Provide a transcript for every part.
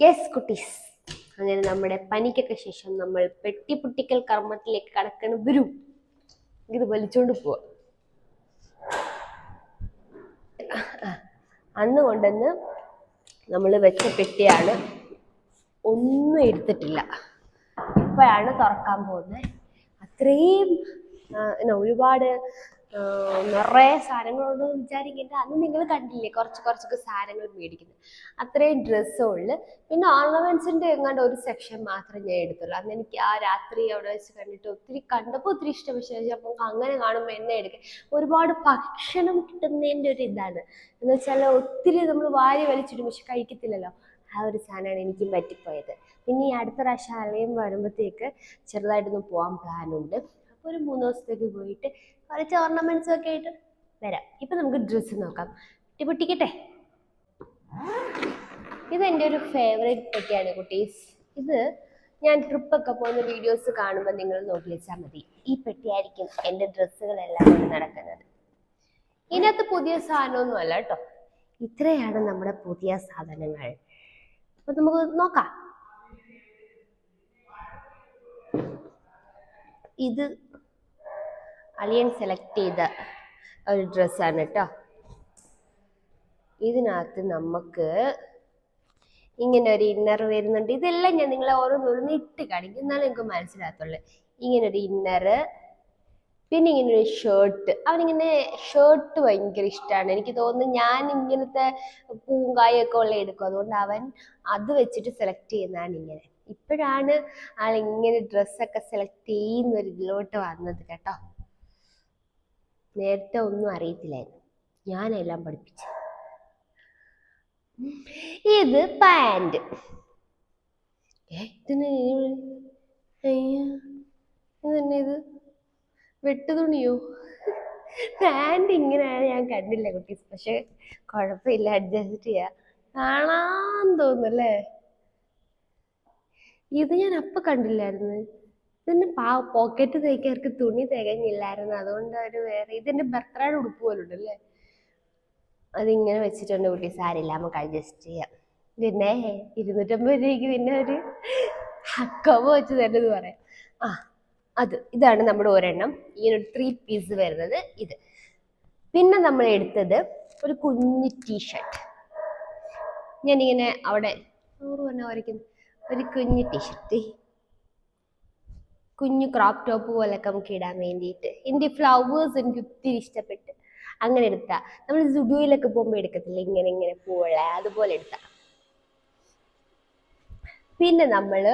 Yes കുട്ടീസ്. അങ്ങനെ നമ്മുടെ പനിക്കൊക്കെ ശേഷം നമ്മൾ പെട്ടിപ്പൊട്ടിക്കൽ കർമ്മത്തിലേക്ക് കടക്കണം വരും. ഇത് വലിച്ചോണ്ട് പോവാ. അന്ന് കൊണ്ടുവന്ന് നമ്മൾ വെച്ച പെട്ടിയാണ് ഒന്നും എടുത്തിട്ടില്ല. ഇപ്പോഴാണ് തുറക്കാൻ പോകുന്നത്. അത്രയും ഒരുപാട് നിറയെ സാധനങ്ങളോട് വിചാരിക്കേണ്ട. അന്ന് നിങ്ങൾ കണ്ടില്ലേ കുറച്ച് കുറച്ചൊക്കെ സാധനങ്ങൾ മേടിക്കുന്നത്. അത്രയും ഡ്രസ്സുകളിൽ പിന്നെ ഓർണമെന്റ്സിന്റെ എങ്ങാണ്ട് ഒരു സെക്ഷൻ മാത്രമേ ഞാൻ എടുത്തുള്ളൂ. അന്ന് എനിക്ക് ആ രാത്രി അവിടെ വെച്ച് കണ്ടിട്ട് ഒത്തിരി കണ്ടപ്പോൾ ഒത്തിരി ഇഷ്ടപ്പെട്ടു അപ്പം അങ്ങനെ കാണുമ്പോൾ എന്നെ എടുക്കുക ഒരുപാട് ഭക്ഷണം കിട്ടുന്നതിന്റെ ഒരു ഇതാണ്. എന്ന് വെച്ചാൽ ഒത്തിരി നമ്മൾ വാരി വലിച്ചിടും. പക്ഷെ കഴിക്കത്തില്ലല്ലോ. ആ ഒരു സാധനമാണ് എനിക്ക് പറ്റിപ്പോയത്. പിന്നെ ഈ അടുത്ത പ്രാവശ്യം ആലയം വരുമ്പോഴത്തേക്ക് ചെറുതായിട്ടൊന്ന് പോകാൻ പ്ലാനുണ്ട് ഒരു മൂന്ന് ദിവസത്തേക്ക് പോയിട്ട് കുറച്ച് ഓർണമെന്റ്സും ഒക്കെ ആയിട്ട് വരാം. ഇപ്പം നമുക്ക് ഡ്രസ്സ് നോക്കാം. പൊട്ടിക്കട്ടെ? ഇത് എന്റെ ഒരു ഫേവറേറ്റ് പെട്ടിയാണ് കുട്ടീസ്. ഇത് ഞാൻ ട്രിപ്പൊക്കെ പോകുന്ന വീഡിയോസ് കാണുമ്പോൾ നിങ്ങൾ നോക്കി വെച്ചാൽ മതി. ഈ പെട്ടിയായിരിക്കും എന്റെ ഡ്രസ്സുകളെല്ലാം കൊണ്ട് നടക്കുന്നത്. ഇതിനകത്ത് പുതിയ സാധനമൊന്നും അല്ല കേട്ടോ. ഇത്രയാണ് നമ്മുടെ പുതിയ സാധനങ്ങൾ. അപ്പൊ നമുക്ക് നോക്കാം. ഇത് അലിയൻ സെലക്ട് ചെയ്ത ഒരു ഡ്രസ്സാണ് കേട്ടോ ഇതിനകത്ത് നമുക്ക് ഇങ്ങനെ ഒരു ഇന്നർ വരുന്നുണ്ട്. ഇതെല്ലാം ഞാൻ നിങ്ങളെ ഓരോന്നോരോന്ന് ഇട്ട് കാണിക്കും. എന്നാലും നിങ്ങൾക്ക് മനസ്സിലാകത്തുള്ളൂ. ഇങ്ങനെ ഒരു ഇന്നർ പിന്നെ ഇങ്ങനെ ഒരു ഷർട്ട് അവനിങ്ങനെ ഷർട്ട് ഭയങ്കര ഇഷ്ടമാണ് എനിക്ക് തോന്നുന്നു ഞാൻ ഇങ്ങനത്തെ പൂങ്കായൊക്കെ കായൊക്കെ ഉള്ള എടുക്കും. അതുകൊണ്ട് അവൻ അത് വെച്ചിട്ട് സെലക്ട് ചെയ്യുന്നതാണ് ഇങ്ങനെ. ഇപ്പോഴാണ് ആൾ ഇങ്ങനെ ഡ്രസ്സൊക്കെ സെലക്ട് ചെയ്യുന്ന ഒരു ഇതിലോട്ട് വന്നത് കേട്ടോ. നേരത്തെ ഒന്നും അറിയത്തില്ലായിരുന്നു. ഞാനെല്ലാം പഠിപ്പിച്ചു. ഇത് പാന്റ്. ഇതന്നെ ഇത്? വെട്ടുതുണിയോ? പാന്റ് ഇങ്ങനെയാണ് ഞാൻ കണ്ടില്ല കുട്ടീസ്. പക്ഷെ കുഴപ്പമില്ല അഡ്ജസ്റ്റ് ചെയ്യാം. കാണാൻ തോന്നുന്നല്ലേ? ഇത് ഞാൻ അപ്പൊ കണ്ടില്ലായിരുന്നു. ഇതിന്റെ പാ പോക്കറ്റ് തയ്ക്കാർക്ക് തുണി തികഞ്ഞില്ലായിരുന്നു അതുകൊണ്ട് അവർ വേറെ ഇതിന്റെ ബർത്ത്ഡേ ഉടുപ്പ് പോലും ഉണ്ടല്ലേ അതിങ്ങനെ വെച്ചിട്ടുണ്ട് കുട്ടി സാരില്ല നമുക്ക് അഡ്ജസ്റ്റ് ചെയ്യാം. പിന്നെ ഇരുന്നൂറ്റമ്പത് രൂപയ്ക്ക് പിന്നെ ഒരു ഹക്കമ വെച്ച് തരുന്നത് പറയാം. ആ അത് ഇതാണ് നമ്മുടെ ഒരെണ്ണം. ഈ ഒരു ത്രീ പീസ് വരുന്നത് ഇത്. പിന്നെ നമ്മൾ എടുത്തത് ഒരു കുഞ്ഞ് ടീഷർട്ട് ഞാനിങ്ങനെ അവിടെ നൂറ് പറഞ്ഞ വരയ്ക്കുന്നു ഒരു കുഞ്ഞ് ടീഷർട്ട് കുഞ്ഞു ക്രോപ്പ് ടോപ്പ് പോലൊക്കെ നമുക്ക് ഇടാൻ വേണ്ടിയിട്ട്. എന്റെ ഫ്ലവേഴ്സ് എനിക്ക് ഒത്തിരി ഇഷ്ടപ്പെട്ട്. അങ്ങനെ എടുത്താ. നമ്മൾ സുഡുവിലൊക്കെ പോകുമ്പോൾ എടുക്കത്തില്ല? ഇങ്ങനെ ഇങ്ങനെ പൂവുള്ള അതുപോലെ എടുത്ത. പിന്നെ നമ്മൾ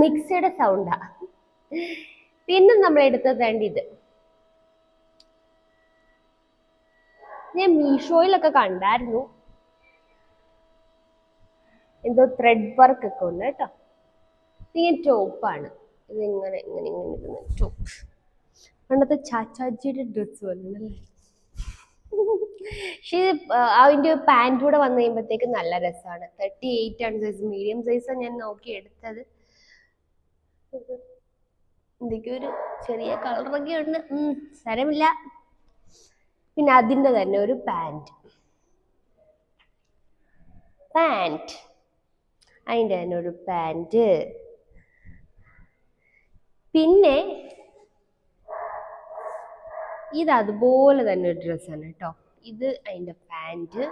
മിക്സിയുടെ സൗണ്ടാ പിന്നെ നമ്മൾ എടുത്തത് വേണ്ട ഇത്. ഞാൻ മീഷോയിലൊക്കെ കണ്ടായിരുന്നു. എന്തോ ത്രെഡ് വർക്ക് ഒക്കെ ഉണ്ട് കേട്ടോ. ഇങ്ങനെ ടോപ്പാണ് ഇതിങ്ങനെ ഇങ്ങനെ ഇങ്ങനെ ഇങ്ങനെ ടോപ്പ് പണ്ടത്തെ ചാച്ചാജിയുടെ ഡ്രസ്സ് വന്നല്ലേ പക്ഷേ അതിന്റെ പാന്റ് കൂടെ വന്നു കഴിയുമ്പോഴത്തേക്ക് നല്ല രസമാണ്. തേർട്ടി എയ്റ്റ് ആണ് സൈസ് മീഡിയം സൈസാണ് ഞാൻ നോക്കി എടുത്തത്. എന്തൊക്കെയോ ഒരു ചെറിയ കളറൊക്കെ ഉണ്ട്. സ്ഥലമില്ല. പിന്നെ അതിന്റെ തന്നെ ഒരു പാന്റ് പാന്റ് അതിന്റെ തന്നെ ഒരു പാന്റ് പിന്നെ ഇത് അതുപോലെ തന്നെ ഒരു ഡ്രസ്സാണ് കേട്ടോ. ഇത് അതിന്റെ പാന്റ്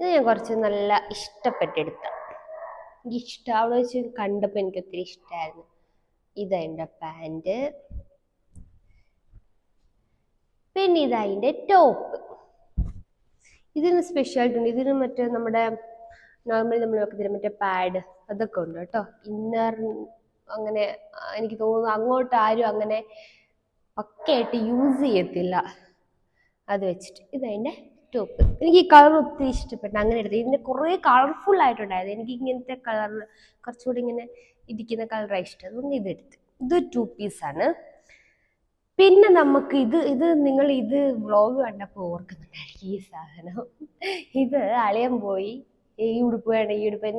ഇത് ഞാൻ കുറച്ച് നല്ല ഇഷ്ടപ്പെട്ടെടുത്ത. എനിക്ക് അവിടെ വെച്ച് കണ്ടപ്പോൾ എനിക്ക് ഒത്തിരി ഇഷ്ടമായിരുന്നു ഇത് പാന്റ് പിന്നെ ഇത് ടോപ്പ് ഇതിന് സ്പെഷ്യാലിറ്റി ഉണ്ട് ഇതിന് മറ്റേ നമ്മുടെ നോർമലി നമ്മൾ വെക്കുന്ന മറ്റേ പാഡ് അതൊക്കെ ഉണ്ട് കേട്ടോ. ഇന്നർ അങ്ങനെ എനിക്ക് തോന്നുന്നു അങ്ങോട്ട് ആരും അങ്ങനെ പക്കയായിട്ട് യൂസ് ചെയ്യത്തില്ല. അത് വെച്ചിട്ട്. ഇതതിന്റെ ടോപ്പ് എനിക്ക് ഈ കളർ ഒത്തിരി ഇഷ്ടപ്പെട്ടു. അങ്ങനെ എടുത്തു. ഇതിന്റെ കുറേ കളർഫുൾ ആയിട്ടുണ്ടായിരുന്നു. എനിക്ക് ഇങ്ങനത്തെ കളർ കുറച്ചുകൂടി ഇങ്ങനെ ഇരിക്കുന്ന കളറാണ് ഇഷ്ടം. അതുകൊണ്ട് ഇതെടുത്ത് ഇത് ടു പീസാണ് പിന്നെ നമുക്ക് ഇത് ഇത് നിങ്ങൾ ഇത് വ്ളോഗ് കണ്ടപ്പോൾ ഓർക്കുന്നുണ്ടായിരിക്കും ഈ സാധനം. ഇത് അളിയൻ പോയി ഈ ഉടുപ്പ് വേണ്ട ഈ ഉടുപ്പ്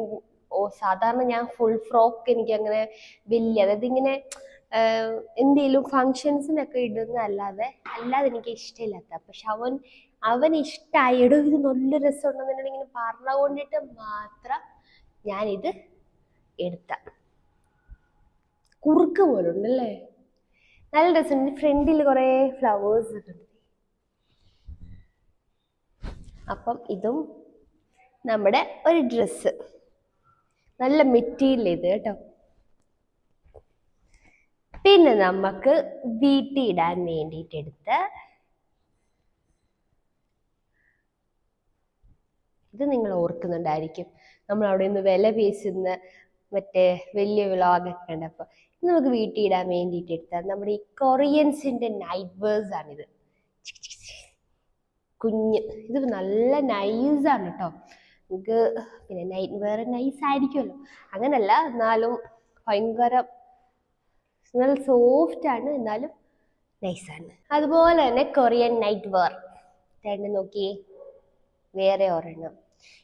ഓ സാധാരണ ഞാൻ ഫുൾ ഫ്രോക്ക് എനിക്ക് അങ്ങനെ വലിയ അതായത് ഇങ്ങനെ എന്തെങ്കിലും ഫങ്ഷൻസിനൊക്കെ ഇടുന്നതല്ലാതെ അല്ലാതെ എനിക്ക് ഇഷ്ടമില്ലാത്ത പക്ഷെ അവൻ അവൻ ഇഷ്ടമായി എടോ ഇത് നല്ല രസമുണ്ടെന്ന് ഇങ്ങനെ പറഞ്ഞുകൊണ്ടിട്ട് മാത്രം ഞാനിത് എടുത്ത. കുറുക്ക് പോലെ ഉണ്ടല്ലേ നല്ല രസമുണ്ട് ഫ്രണ്ടിൽ കുറേ ഫ്ലവേഴ്സ് ഒക്കെ ഉണ്ട് അപ്പം ഇതും നമ്മുടെ ഒരു ഡ്രസ്സ് നല്ല മെറ്റീരിയൽ ഇത് കേട്ടോ. പിന്നെ നമുക്ക് വീട്ടിൽ ഇടാൻ വേണ്ടിയിട്ട് എടുത്ത് ഇത് നിങ്ങൾ ഓർക്കുന്നുണ്ടായിരിക്കും. നമ്മൾ അവിടെ നിന്ന് വില പേശുന്ന മറ്റേ വലിയ വിളാഗൊക്കെ ഉണ്ട് ഇത് നമുക്ക് വീട്ടിൽ ഇടാൻ വേണ്ടിയിട്ട് എടുത്താൽ നമ്മുടെ ഈ കൊറിയൻസിന്റെ നൈറ്റ് വേഴ്സ് ആണിത്. കുഞ്ഞ്. ഇത് നല്ല നൈസാണ് കേട്ടോ നമുക്ക് പിന്നെ നൈറ്റ് വേറെ നൈസ് ആയിരിക്കുമല്ലോ. അങ്ങനല്ല എന്നാലും ഭയങ്കര നല്ല സോഫ്റ്റ് ആണ് എന്നാലും നൈസാണ് അതുപോലെ തന്നെ കൊറിയൻ നൈറ്റ് വെയർ രണ്ട് നോക്കി വേറെ ഒരെണ്ണം.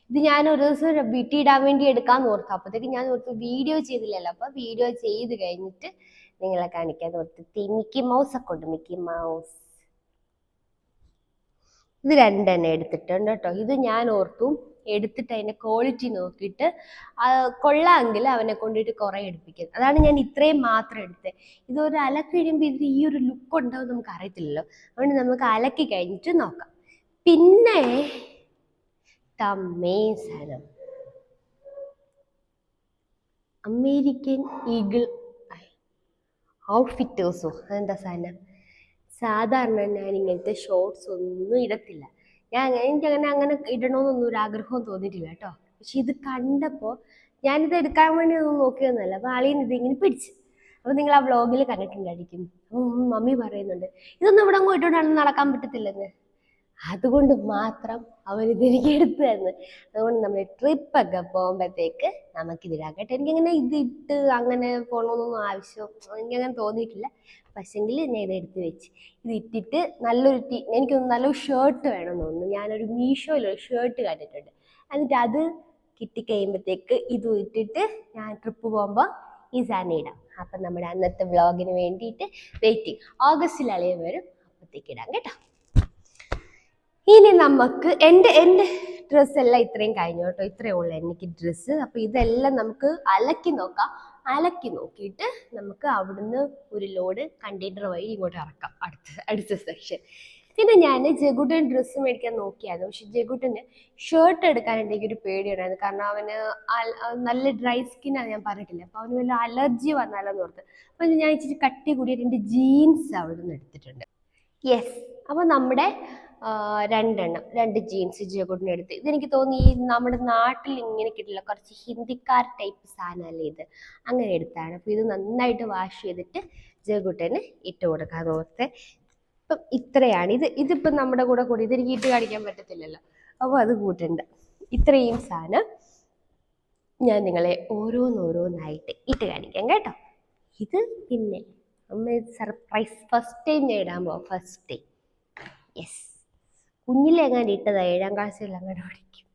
ഇത് ഞാൻ ഒരു ദിവസം വീട്ടിൽ ഇടാൻ വേണ്ടി എടുക്കാന്ന് ഓർത്തു. അപ്പോഴത്തേക്ക് ഞാൻ ഓർത്ത് വീഡിയോ ചെയ്തില്ലല്ലോ. അപ്പൊ വീഡിയോ ചെയ്ത് കഴിഞ്ഞിട്ട് നിങ്ങളെ കാണിക്കാൻ ഓർത്ത്. മിക്കി മൗസ് ഒക്കെ ഉണ്ട്. Mickey Mouse. ഇത് രണ്ടെണ്ണം എടുത്തിട്ടുണ്ട് കേട്ടോ. ഇത് ഞാൻ ഓർത്തു എടുത്തിട്ട് അതിന്റെ ക്വാളിറ്റി നോക്കിയിട്ട് കൊള്ളാമെങ്കിൽ അവനെ കൊണ്ടിട്ട് കുറേ എടുപ്പിക്കുന്നത് അതാണ് ഞാൻ ഇത്രയും മാത്രം എടുത്തത്. ഇത് ഒരു കഴിയുമ്പോൾ ഇത് ഈ ഒരു ലുക്ക് ഉണ്ടാവും നമുക്ക് അറിയത്തില്ലല്ലോ. അതുകൊണ്ട് നമുക്ക് അലക്കി കഴിഞ്ഞിട്ട് നോക്കാം. പിന്നെ സാധനം അമേരിക്കൻ ഈഗിൾ ഔട്ട്ഫിറ്റേഴ്സോ? അതെന്താ സാധനം സാധാരണ ഞാൻ ഇങ്ങനത്തെ ഷോർട്സ് ഒന്നും ഇടത്തില്ല. ഞാൻ അങ്ങനെ എനിക്കങ്ങനെ അങ്ങനെ ഇടണമെന്നൊന്നും ഒരു ആഗ്രഹവും തോന്നിയിട്ടില്ല കേട്ടോ. പക്ഷെ ഇത് കണ്ടപ്പോൾ ഞാനിത് എടുക്കാൻ വേണ്ടി ഒന്നും നോക്കിയൊന്നുമല്ല അപ്പോൾ ആളിയും ഇത് ഇങ്ങനെ പിടിച്ച്. അപ്പോൾ നിങ്ങൾ ആ വ്ളോഗിൽ കണ്ടിട്ടുണ്ടായിരിക്കും. അപ്പം മമ്മി പറയുന്നുണ്ട് ഇതൊന്നും ഇവിടെ അങ്ങോട്ട് ഇട്ടുകൊണ്ടാണ് നടക്കാൻ പറ്റത്തില്ലെന്ന്. അതുകൊണ്ട് മാത്രം അവരിത് എനിക്ക് എടുത്തു തന്ന്. അതുകൊണ്ട് നമ്മൾ ട്രിപ്പൊക്കെ പോകുമ്പോഴത്തേക്ക് നമുക്കിതിടാം എനിക്കിങ്ങനെ ഇതിട്ട് അങ്ങനെ പോകണമെന്നൊന്നും ആവശ്യം എനിക്കങ്ങനെ തോന്നിയിട്ടില്ല. പക്ഷെങ്കിൽ ഞാൻ ഇത് എടുത്ത് വെച്ച്. ഇത് ഇട്ടിട്ട് നല്ലൊരു ടീ എനിക്കൊന്ന് നല്ലൊരു ഷർട്ട് വേണം തോന്നുന്നു. ഞാനൊരു മീഷോയിലൊരു ഷർട്ട് കണ്ടിട്ടുണ്ട്. എന്നിട്ട് അത് കിട്ടിക്കഴിയുമ്പോഴത്തേക്ക് ഇത് ഇട്ടിട്ട് ഞാൻ ട്രിപ്പ് പോകുമ്പോൾ ഈ സാധനം ഇടാം. അപ്പം നമ്മുടെ അന്നത്തെ വ്ളോഗിന് വേണ്ടിയിട്ട് വെയിറ്റിംഗ് ഓഗസ്റ്റിൽ അളിയൻ വരും. അപ്പോഴത്തേക്ക് ഇടാം കേട്ടോ. ഇനി നമുക്ക് എന്റെ എന്റെ ഡ്രസ്സ് എല്ലാം ഇത്രയും കഴിഞ്ഞു കേട്ടോ. ഇത്രയേ ഉള്ളൂ എനിക്ക് ഡ്രസ്സ് അപ്പോൾ ഇതെല്ലാം നമുക്ക് അലക്കി നോക്കാം. അലക്കി നോക്കിയിട്ട് നമുക്ക് അവിടുന്ന് ഒരു ലോഡ് കണ്ടെയ്നർ വഴി ഇങ്ങോട്ട് ഇറക്കാം. അടുത്ത അടുത്ത സെക്ഷൻ പിന്നെ ഞാൻ ജഗുട്ടൻ ഡ്രസ്സ് മേടിക്കാൻ നോക്കിയായിരുന്നു. പക്ഷെ ജഗുട്ടന് ഷർട്ട് എടുക്കാൻ എനിക്ക് ഒരു പേടിയുണ്ടായിരുന്നു. കാരണം അവന് നല്ല ഡ്രൈ സ്കിന്നാണ് ഞാൻ പറഞ്ഞിട്ടില്ല. അപ്പോൾ അവന് വല്ല അലർജി വന്നാലോന്ന് ഓർത്ത്. അപ്പോൾ ഞാൻ ഇച്ചിരി കട്ടി കൂടിയ രണ്ട് ജീൻസ് അവിടെ നിന്ന് എടുത്തിട്ടുണ്ട്. യെസ് അപ്പോൾ നമ്മുടെ രണ്ടെണ്ണം രണ്ട് ജീൻസ് ജിയോകൂട്ടിന് എടുത്ത്. ഇതെനിക്ക് തോന്നി ഈ നമ്മുടെ നാട്ടിൽ ഇങ്ങനെ കിട്ടില്ല. കുറച്ച് ഹിന്ദിക്കാർ ടൈപ്പ് സാധനമല്ലേ ഇത്? അങ്ങനെ എടുത്താണ്. അപ്പോൾ ഇത് നന്നായിട്ട് വാഷ് ചെയ്തിട്ട് ജയകുട്ടന് ഇട്ട് കൊടുക്കാൻ ഓർത്ത് ഇപ്പം ഇത്രയാണ്. ഇത് ഇതിപ്പം നമ്മുടെ കൂടെ കൂടി ഇതെനിക്ക് ഇട്ട് കാണിക്കാൻ പറ്റത്തില്ലല്ലോ. അപ്പോൾ അത് കൂട്ടുണ്ട്. ഇത്രയും സാധനം ഞാൻ നിങ്ങളെ ഓരോന്നോരോന്നായിട്ട് ഇട്ട് കാണിക്കാം കേട്ടോ. ഇത് പിന്നെ നമ്മൾ സർപ്രൈസ് ഫസ്റ്റ് ടൈം ഇടാൻ പോവാം. ഫസ്റ്റ് ടൈം യെസ് കുഞ്ഞിലെങ്ങാണ്ട് ഇട്ടതാ ഏഴാം ക്ലാസ്സിൽ അങ്ങോട്ട് പഠിക്കും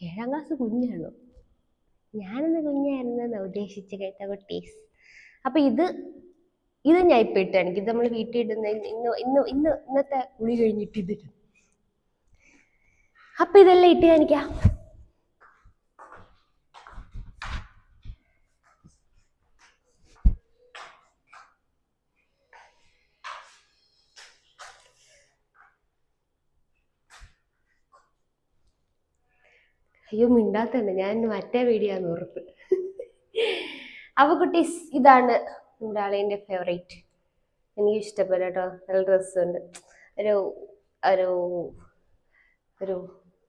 ഏഴാം ക്ലാസ് കുഞ്ഞാണോ? ഞാനെന്ന് കുഞ്ഞായിരുന്നെന്ന് ഉദ്ദേശിച്ച് കേട്ട കുട്ടീസ്. അപ്പം ഇത് ഇത് ഞാൻ ഇപ്പം ഇട്ട് ഇത് നമ്മൾ വീട്ടിൽ ഇടുന്ന ഇന്ന് ഇന്ന് ഇന്ന് ഇന്നത്തെ കുളി കഴിഞ്ഞിട്ട് ഇത് അപ്പം ഇതെല്ലാം ഇട്ട് കാണിക്കാം. അയ്യോ മിണ്ടാത്തന്നെ. ഞാൻ മറ്റേ വീഡിയോ ആണ് ഉറപ്പ് അപ്പൊ കുട്ടീസ് ഇതാണ് നമ്മുടെ ആളേന്റെ ഫേവറേറ്റ് എനിക്ക് ഇഷ്ടപ്പെട്ട കേട്ടോ. നല്ല ഡ്രസ്സുണ്ട് ഒരു ഒരു ഒരു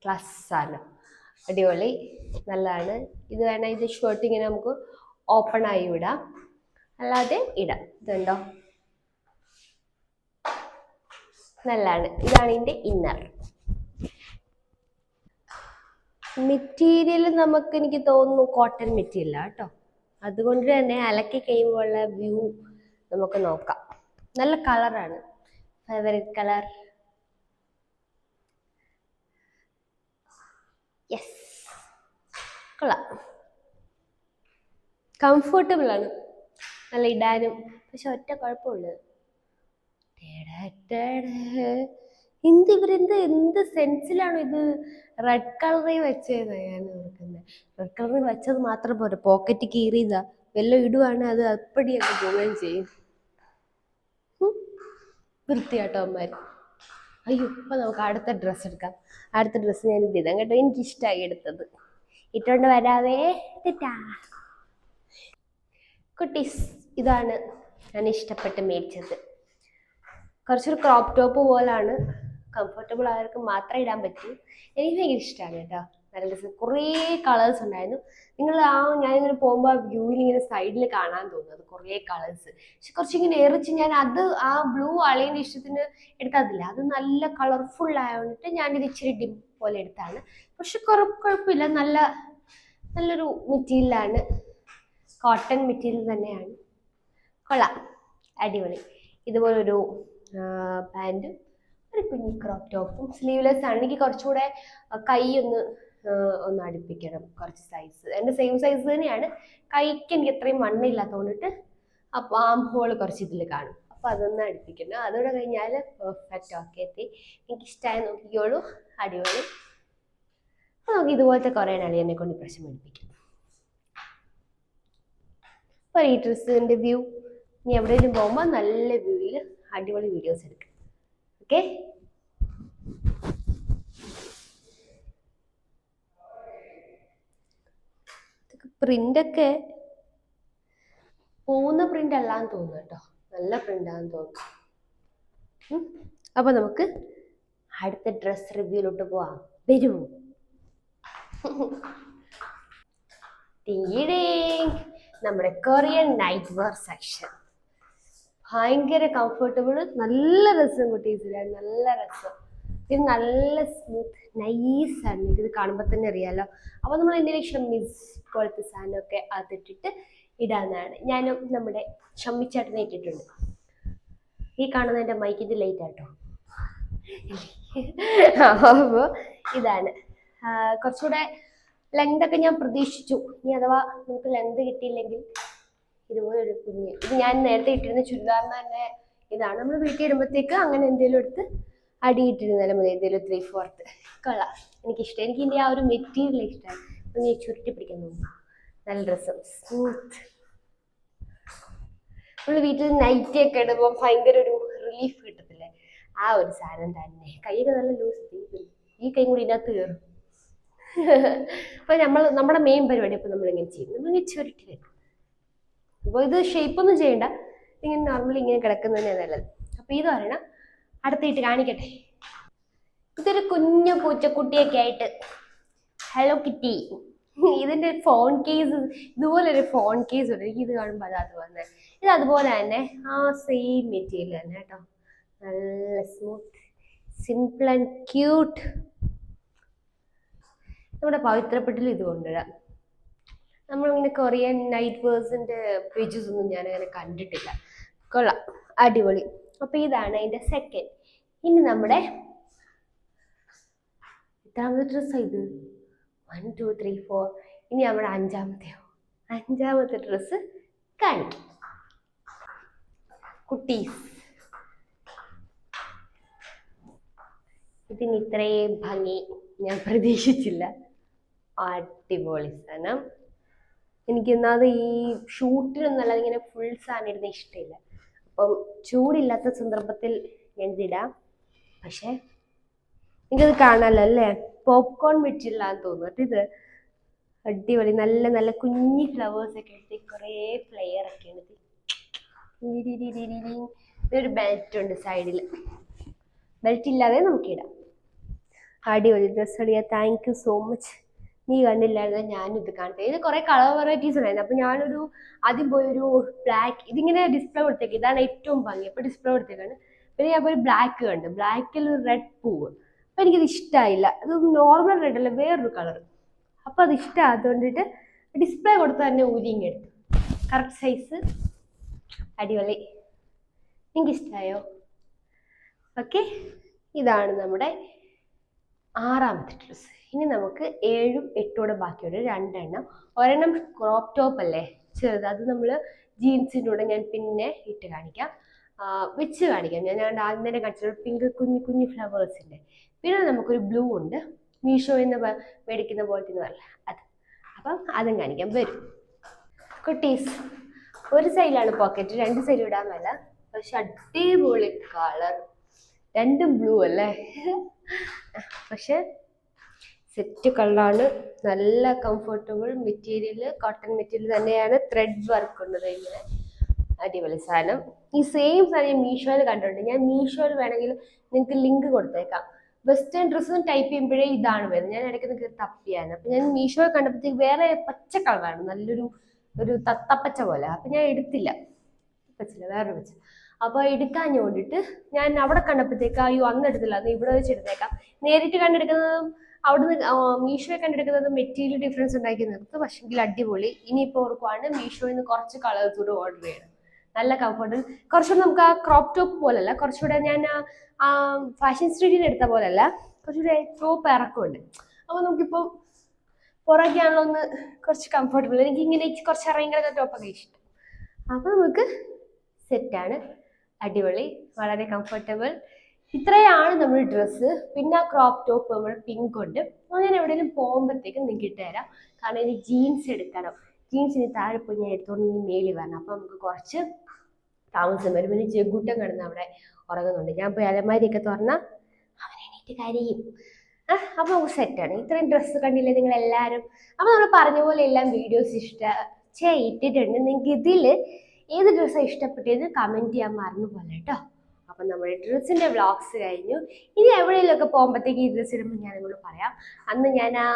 ക്ലാസ് സാധനം. അടിപൊളി. നല്ലതാണ്. ഇത് വേണം ഇത് ഷർട്ട് ഇങ്ങനെ നമുക്ക് ഓപ്പൺ ആയി വിടാം അല്ലാതെ ഇടാം. ഇതുണ്ടോ? നല്ലതാണ്. ഇതാണ് ഇതിന്റെ ഇന്നർ മെറ്റീരിയൽ നമുക്ക് എനിക്ക് തോന്നുന്നു കോട്ടൺ മെറ്റീരിയൽ കേട്ടോ അതുകൊണ്ട് തന്നെ അലക്കി കഴിയുമ്പോഴുള്ള വ്യൂ നമുക്ക് നോക്കാം. നല്ല കളറാണ് ഫേവറേറ്റ് കളർ യെസ് കൊള്ളാം. കംഫർട്ടബിൾ ആണ്. നല്ല ഇടാനും. പക്ഷെ ഒറ്റ കുഴപ്പമുള്ളു. എന്ത് ഇവരെന്ത് എന്ത് സെൻസിലാണ് ഇത് റെഡ് കളറിൽ വെച്ചത്? ഞാൻ ഓർക്കുന്നത് റെഡ് കളറിൽ വെച്ചത് മാത്രം പോരാ. പോക്കറ്റ് കീറിയതാ വെല്ലം ഇടുവാണ് അത് അപ്പടി അങ്ങ് പോവുകയും ചെയ്യും. വൃത്തിയാട്ടോ അമ്മമാർ അയ്യോ ഇപ്പൊ നമുക്ക് അടുത്ത ഡ്രസ്സ് എടുക്കാം. അടുത്ത ഡ്രസ്സ് ഞാൻ ഇത് ഇടാം കേട്ടോ. എനിക്ക് ഇഷ്ടമായി എടുത്തത്. ഇട്ടോണ്ട് വരാവേ. ടാ കുട്ടീസ് ഇതാണ് ഞാൻ ഇഷ്ടപ്പെട്ട് മേടിച്ചത്. കുറച്ചൊരു ക്രോപ്പ് ടോപ്പ് പോലാണ്. കംഫർട്ടബിൾ ആയവർക്ക് മാത്രമേ ഇടാൻ പറ്റൂ. എനിക്ക് ഭയങ്കര ഇഷ്ടമാണ് കേട്ടോ. നല്ല രസം. കുറേ കളേഴ്സ് ഉണ്ടായിരുന്നു. നിങ്ങൾ ആ ഞാനിങ്ങനെ പോകുമ്പോൾ ആ വ്യൂവിൽ ഇങ്ങനെ സൈഡിൽ കാണാൻ തോന്നുന്നത് കുറേ കളേഴ്സ് പക്ഷെ കുറച്ചിങ്ങനെ എറിച്ച് ഞാൻ അത് ആ ബ്ലൂ അളിയന്റെ ഇഷ്ടത്തിന് എടുത്തതില്ല. അത് നല്ല കളർഫുൾ ആയതുകൊണ്ടിട്ട് ഞാനിത് ഇച്ചിരി ഡിം പോലെ എടുത്താണ്. പക്ഷെ കുഴ കുഴപ്പമില്ല. നല്ല നല്ലൊരു മെറ്റീരിയലാണ് കോട്ടൺ മെറ്റീരിയൽ തന്നെയാണ്. കൊള്ളാം. അടിപൊളി. ഇതുപോലൊരു പാന്റും ഒരു കുഞ്ഞി ക്രോപ്പ് ടോപ്പും സ്ലീവ്ലെസ് ആണെങ്കിൽ കുറച്ചുകൂടെ കൈ ഒന്ന് ഒന്ന് അടുപ്പിക്കണം. കുറച്ച് സൈസ് എന്റെ സെയിം സൈസ് തന്നെയാണ്. കൈക്ക് എനിക്ക് അത്രയും വണ്ണില്ലാത്തതുകൊണ്ടിട്ട് അപ്പോൾ ആം ഹോൾ കുറച്ച് ഇതിൽ കാണും. അപ്പോൾ അതൊന്ന് അടുപ്പിക്കണം. അതോടെ കഴിഞ്ഞാൽ പെർഫെക്റ്റ് ഓക്കെ എത്തി. എനിക്ക് ഇഷ്ടമായി നോക്കിക്കോളൂ. അടിപൊളി. അപ്പോൾ നമുക്ക് ഇതുപോലത്തെ കുറേ അളിയനെ കൊണ്ട് പ്രശ്നം മേടിപ്പിക്കാം അപ്പോൾ ഈ ഡ്രസ്സിന്റെ വ്യൂ ഇനി എവിടെയെങ്കിലും പോകുമ്പോൾ നല്ല വ്യൂവിൽ അടിപൊളി വീഡിയോസ് എടുക്കാം. ഓക്കെ പ്രിന്റൊക്കെ പോകുന്ന പ്രിന്റ് അല്ലാന്ന് തോന്നുന്നു കേട്ടോ. നല്ല പ്രിന്റാന്ന് തോന്നുന്നു. അപ്പൊ അപ്പോൾ നമുക്ക് അടുത്ത ഡ്രസ് റിവ്യൂലോട്ട് പോവാം. വരൂ. ടീഡിങ് നമ്മുടെ കൊറിയൻ നൈറ്റ് വെയർ സെക്ഷൻ ഭയങ്കര കംഫർട്ടബിൾ നല്ല രസം കുട്ടീസില്ല നല്ല രസം. ഇത് നല്ല സ്മൂത്ത് നൈസ് ആണ്. ഇത് കാണുമ്പോൾ തന്നെ അറിയാലോ. അപ്പോൾ നമ്മൾ എന്തെങ്കിലും മിസ് പോലത്തെ സാധനമൊക്കെ അതിട്ടിട്ട് ഇടാവുന്നതാണ് ഞാൻ നമ്മുടെ ഷമ്മിച്ചേട്ടനെ ഇട്ടിട്ടുണ്ട്. ഈ കാണുന്ന എന്റെ മൈക്കിന്റെ ലൈറ്റ് ആട്ടോ. അപ്പോൾ ഇതാണ്. കുറച്ചുകൂടെ ലെങ്ത് ഒക്കെ ഞാൻ പ്രതീക്ഷിച്ചു. ഇനി അഥവാ നമുക്ക് ലെങ്ത് കിട്ടിയില്ലെങ്കിൽ ഇതുപോലെ ഒരു കുഞ്ഞ്. ഇത് ഞാൻ നേരത്തെ ഇട്ടിരുന്ന ചുരിദാറിന് തന്നെ ഇതാണ്. നമ്മൾ വീട്ടിൽ ഇടുമ്പോഴത്തേക്ക് അങ്ങനെ എന്തെങ്കിലും എടുത്ത് അടിയിട്ടിരുന്നാലും മതി എന്തെങ്കിലും ത്രീ ഫോർത്ത് കൊള്ളാം. എനിക്കിഷ്ടം. എനിക്ക് ഇതിന്റെ ആ ഒരു മെറ്റീരിയൽ ഇഷ്ടമാണ് ഒന്ന് ചുരുട്ടി പിടിക്കാൻ തോന്നുന്നു നല്ല രസം. സ്മൂത്ത് നമ്മൾ വീട്ടിൽ നൈറ്റി ഒക്കെ ഇടുമ്പോൾ ഭയങ്കര ഒരു റിലീഫ് കിട്ടത്തില്ലേ? ആ ഒരു സാധനം തന്നെ. കൈയൊക്കെ നല്ല ലൂസ് ഈ കൈ കൂടി ഇതിനകത്ത് കയറും അപ്പൊ നമ്മൾ നമ്മുടെ മെയിൻ പരിപാടി അപ്പൊ നമ്മൾ ഇങ്ങനെ ചെയ്യും. നമ്മളിങ്ങനെ ചുരുട്ടി വെക്കും അപ്പോൾ ഇത് ഷേപ്പ് ഒന്നും ചെയ്യണ്ട. ഇങ്ങനെ നോർമലി ഇങ്ങനെ കിടക്കുന്നതന്നെ നല്ലത്. അപ്പൊ ഇത് പറയണം. അടുത്തിട്ട് കാണിക്കട്ടെ. ഇതൊരു കുഞ്ഞു പൂച്ചക്കുട്ടിയൊക്കെ ആയിട്ട് ഹലോ കിറ്റി ഇതിന്റെ ഫോൺ കേസ് ഇതുപോലെ ഒരു ഫോൺ കേസ് ഉണ്ട്. എനിക്ക് ഇത് കാണുമ്പോൾ അതാ തോന്നുന്നത് ഇത് അതുപോലെ തന്നെ ആ സെയിം മെറ്റീരിയൽ തന്നെ കേട്ടോ. നല്ല സ്മൂത്ത് സിമ്പിൾ ആൻഡ് ക്യൂട്ട് നമ്മുടെ പവിത്രപ്പെട്ടിൽ ഇത് കൊണ്ടുവരാം. നമ്മളിങ്ങനെ കൊറിയൻ നൈറ്റ് വേഴ്സിന്റെ പേജസ് ഒന്നും ഞാൻ കണ്ടിട്ടില്ല. കൊള്ളാം. അടിപൊളി. അപ്പൊ ഇതാണ് അതിന്റെ സെക്കൻഡ് ഇനി നമ്മുടെ എത്രാമത്തെ ഡ്രസ്സാണ് ഇത്? വൺ ടു ത്രീ ഫോർ ഇനി നമ്മുടെ അഞ്ചാമത്തെയോ? അഞ്ചാമത്തെ ഡ്രസ്സ് കാണിക്കും. കുട്ടീസ്. ഇതിന് ഇത്രയും ഭംഗി ഞാൻ പ്രതീക്ഷിച്ചില്ല. അടിപൊളി സാധനം. എനിക്ക് ഒന്നാമത് ഈ ഷൂട്ടിനൊന്നല്ല ഇങ്ങനെ ഫുൾ സാധനം ഇടുന്ന ഇഷ്ടമില്ല. അപ്പം ചൂടില്ലാത്ത സന്ദർഭത്തിൽ ഞാൻ ഇതിടാം പക്ഷേ നിങ്ങൾക്കത് കാണാമല്ലോ അല്ലേ? പോപ്കോൺ വെച്ചില്ലാന്ന് തോന്നുന്നു ഇത്. അടിപൊളി. നല്ല നല്ല കുഞ്ഞി ഫ്ലവേഴ്സ് ഒക്കെ എടുത്ത് കുറേ ഫ്ലെയർ ഒക്കെ ഉണ്ട് ഒരു ബെൽറ്റ് ഉണ്ട് സൈഡിൽ ബെൽറ്റ് ഇല്ലാതെ നമുക്ക് ഇടാം. അടിപൊളി. ദസ് അടിയാ താങ്ക് യു സോ മച്ച് നീ കണ്ടില്ലായിരുന്നു? ഞാൻ ഇത് കാണട്ടെ ഇത് കുറെ കളർ വെറൈറ്റീസ് ഉണ്ടായിരുന്നു. അപ്പൊ ഞാനൊരു ആദ്യം പോയി ഒരു ബ്ലാക്ക് ഇതിങ്ങനെ ഡിസ്പ്ലേ കൊടുത്തേക്ക്. ഇതാണ് ഏറ്റവും ഭംഗി. അപ്പൊ ഡിസ്പ്ലേ കൊടുത്തേക്കാണ്. പിന്നെ ഞാൻ പോയി ബ്ലാക്ക് കണ്ടു. ബ്ലാക്കിൽ ഒരു റെഡ് പൂവ്. അപ്പൊ എനിക്കത് ഇഷ്ടമായില്ല അത് നോർമൽ റെഡ് അല്ല വേറൊരു കളർ അപ്പൊ അത് ഇഷ്ടമാകത്തോണ്ടിട്ട് ഡിസ്പ്ലേ കൊടുത്ത് തന്നെ ഊരിങ് എടുത്തു. കറക്റ്റ് സൈസ് അടിപൊളി. നിങ്ങൾക്ക് ഇഷ്ടമായോ ഓക്കെ ഇതാണ് നമ്മുടെ ആറാമത്തെ ഡ്രസ്സ് ഇനി നമുക്ക് ഏഴും എട്ടും കൂടെ ബാക്കിയുണ്ട്. രണ്ടെണ്ണം. ഒരെണ്ണം ക്രോപ്പ് ടോപ്പ് അല്ലേ? ചെറുത്. അത് നമ്മൾ ജീൻസിന്റെ കൂടെ ഞാൻ പിന്നെ ഇട്ട് കാണിക്കാം. വെച്ച് കാണിക്കാം. ഞാൻ ഞാൻ ആദ്യം തന്നെ കാണിച്ചത് പിങ്ക് കുഞ്ഞു കുഞ്ഞു ഫ്ലവേഴ്സിന്റെ പിന്നെ നമുക്കൊരു ബ്ലൂ ഉണ്ട്. മീഷോ നിന്ന് വ- മേടിക്കുന്ന പോലത്തെ പറയില്ല അത്. അപ്പം അതും കാണിക്കാം. വരും. കുട്ടീസ് ഒരു സൈഡിലാണ് പോക്കറ്റ് രണ്ട് സൈഡിൽ ഇടാൻ മേല. പക്ഷെ അടിപൊളി കളർ രണ്ടും ബ്ലൂ അല്ലേ? പക്ഷെ സെറ്റ് കളറാണ് നല്ല കംഫർട്ടബിൾ മെറ്റീരിയൽ കോട്ടൺ മെറ്റീരിയൽ തന്നെയാണ് ത്രെഡ് വർക്ക് ഉള്ളത് ഇങ്ങനെ. അടിപൊളി സാധനം. ഈ സെയിം സാധനം മീഷോയിൽ കണ്ടിട്ടുണ്ട്. ഞാൻ മീഷോയിൽ വേണമെങ്കിൽ നിങ്ങൾക്ക് ലിങ്ക് കൊടുത്തേക്കാം. വെസ്റ്റേൺ ഡ്രസ്സും ടൈപ്പ് ചെയ്യുമ്പോഴേ ഇതാണ് വരുന്നത്. ഞാൻ ഇടയ്ക്ക് നിങ്ങൾക്ക് തപ്പിയായിരുന്നു അപ്പം ഞാൻ മീഷോയിൽ കണ്ടപ്പോഴത്തേക്ക് വേറെ പച്ച കളറാണ് നല്ലൊരു ഒരു തത്തപ്പച്ച പോലെ. അപ്പം ഞാൻ എടുത്തില്ല. പച്ചില്ല വേറൊരു പച്ച. അപ്പോൾ എടുക്കാൻ വേണ്ടിയിട്ട് ഞാൻ അവിടെ കണ്ടപ്പോഴത്തേക്ക് അയ്യോ അന്ന് എടുത്തില്ല. അത് ഇവിടെ വെച്ച് എടുത്തേക്കാം. നേരിട്ട് കണ്ടെടുക്കുന്നതും അവിടുന്ന് മീഷോയെ കണ്ടെടുക്കുന്നത് മെറ്റീരിയൽ ഡിഫറൻസ് ഉണ്ടാക്കി നിർത്തും പക്ഷെങ്കിൽ അടിപൊളി. ഇനിയിപ്പോൾ ഓർക്കുവാണ് മീഷോയിൽ നിന്ന് കുറച്ച് കളേഴ്സ് കൂടെ ഓർഡർ ചെയ്യണം. നല്ല കംഫർട്ടബിൾ കുറച്ചുകൂടെ നമുക്ക് ആ ക്രോപ്പ് ടോപ്പ് പോലല്ല കുറച്ചുകൂടെ ഞാൻ ഫാഷൻ സ്ട്രീറ്റിൽ എടുത്ത പോലല്ല കുറച്ചുകൂടെ ടോപ്പ് ഇറക്കമുണ്ട്. അപ്പോൾ നമുക്കിപ്പോൾ പുറകെയാണല്ലോ ഒന്ന് കുറച്ച് കംഫർട്ടബിൾ എനിക്ക് ഇങ്ങനെ കുറച്ച് ഇറങ്ങിക്കിടക്കുന്ന ടോപ്പൊക്കെ ഇഷ്ടം. അപ്പോൾ നമുക്ക് സെറ്റാണ് അടിപൊളി. വളരെ കംഫർട്ടബിൾ ഇത്രയാണ് നമ്മുടെ ഡ്രസ്സ് പിന്നെ ആ ക്രോപ്പ് ടോപ്പ് നമ്മൾ പിങ്ക് ഉണ്ട്. അങ്ങനെ എവിടെയെങ്കിലും പോകുമ്പോഴത്തേക്കും നിങ്ങൾക്ക് ഇട്ട് തരാം. കാരണം ഇനി ജീൻസ് എടുക്കണം. ജീൻസിന് താഴെ പോയി ഞാൻ എടുത്തോണ്ട് ഇനി മേളി വരണം. അപ്പം നമുക്ക് കുറച്ച് താമസം വരും. പിന്നെ ചെഗുട്ടം കിടന്ന് അവിടെ ഉറങ്ങുന്നുണ്ട്. ഞാൻ പോയി അലമാരിയൊക്കെ തുറന്നാൽ അവൻ എണീറ്റ് കരയും. അപ്പോൾ നമുക്ക് സെറ്റാണ് ഇത്രയും ഡ്രസ്സ് കണ്ടില്ലേ നിങ്ങൾ എല്ലാവരും അപ്പോൾ നമ്മൾ പറഞ്ഞ പോലെ എല്ലാം വീഡിയോസ് ഇഷ്ട ചേ ഇട്ടിട്ടുണ്ട്. നിങ്ങൾക്ക് ഇതിൽ ഏത് ഡ്രസ്സാണ് ഇഷ്ടപ്പെട്ടത് കമന്റ് ചെയ്യാൻ മറന്നു പോലെ കേട്ടോ അപ്പം നമ്മുടെ ഡ്രസ്സിന്റെ വ്ളോഗ്സ് കഴിഞ്ഞു. ഇനി എവിടെയെങ്കിലുമൊക്കെ പോകുമ്പോഴത്തേക്ക് ഈ ഡ്രസ്സ് ഇടുമ്പോൾ ഞാൻ നിങ്ങളോട് പറയാം. അന്ന് ഞാൻ ആ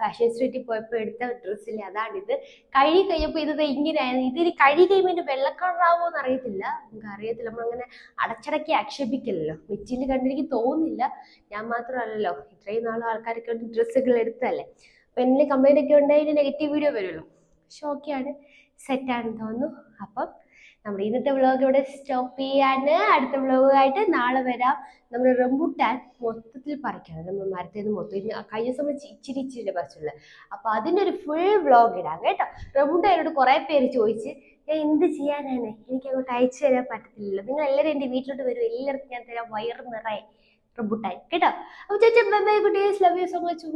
ഫാഷൻ സ്ട്രീറ്റിൽ പോയപ്പോൾ എടുത്ത ഡ്രസ്സില്ല അതാണിത്. കഴുകി കഴിഞ്ഞപ്പോൾ ഇത് ഇങ്ങനെയായിരുന്നു. ഇതിന് കഴുകി കഴിയുമ്പോൾ ഇതിന്റെ വെള്ളക്കളറാവോ എന്ന് അറിയത്തില്ല. നമുക്ക് അറിയത്തില്ല. നമ്മളങ്ങനെ അടച്ചടക്കി ആക്ഷേപിക്കില്ലല്ലോ മെറ്റീരിയൽ കണ്ടെനിക്ക് തോന്നുന്നില്ല. ഞാൻ മാത്രമല്ലല്ലോ. ഇത്രയും നാളും ആൾക്കാരൊക്കെ ഡ്രസ്സുകൾ എടുത്തല്ലേ അപ്പം എന്തെങ്കിലും കംപ്ലൈന്റ് ഒക്കെ ഉണ്ടെങ്കിൽ നെഗറ്റീവ് വീഡിയോ വരുമല്ലോ. ഓക്കെയാണ്. സെറ്റാണെന്ന് തോന്നുന്നു. അപ്പം നമ്മുടെ ഇന്നത്തെ വ്ളോഗ് ഇവിടെ സ്റ്റോപ്പ് ചെയ്യാണ്. അടുത്ത വ്ളോഗുമായിട്ട് നാളെ വരാം. നമ്മൾ റംബുട്ടാൻ മൊത്തത്തിൽ പറിക്കണം. നമ്മൾ മരത്തിൽ നിന്ന് മൊത്തം കഴിഞ്ഞ സമയം ഇച്ചിരി ഇച്ചിരി പറിച്ചുള്ളത് അപ്പോൾ അതിന്റെ ഒരു ഫുൾ വ്ളോഗ് ഇടാം കേട്ടോ. റംബുട്ടാൻ എന്നോട് കുറേ പേര് ചോദിച്ച് ഞാൻ എന്ത് ചെയ്യാനാണ്? എനിക്ക് അങ്ങോട്ട് അയച്ചു തരാൻ പറ്റത്തില്ലല്ലോ. നിങ്ങൾ എല്ലാവരും എന്റെ വീട്ടിലോട്ട് വരും. എല്ലാവർക്കും ഞാൻ തരാം വയറ് നിറയെ റംബുട്ടാൻ. കേട്ടോ. അപ്പോൾ ചേച്ചി bye bye days love you so much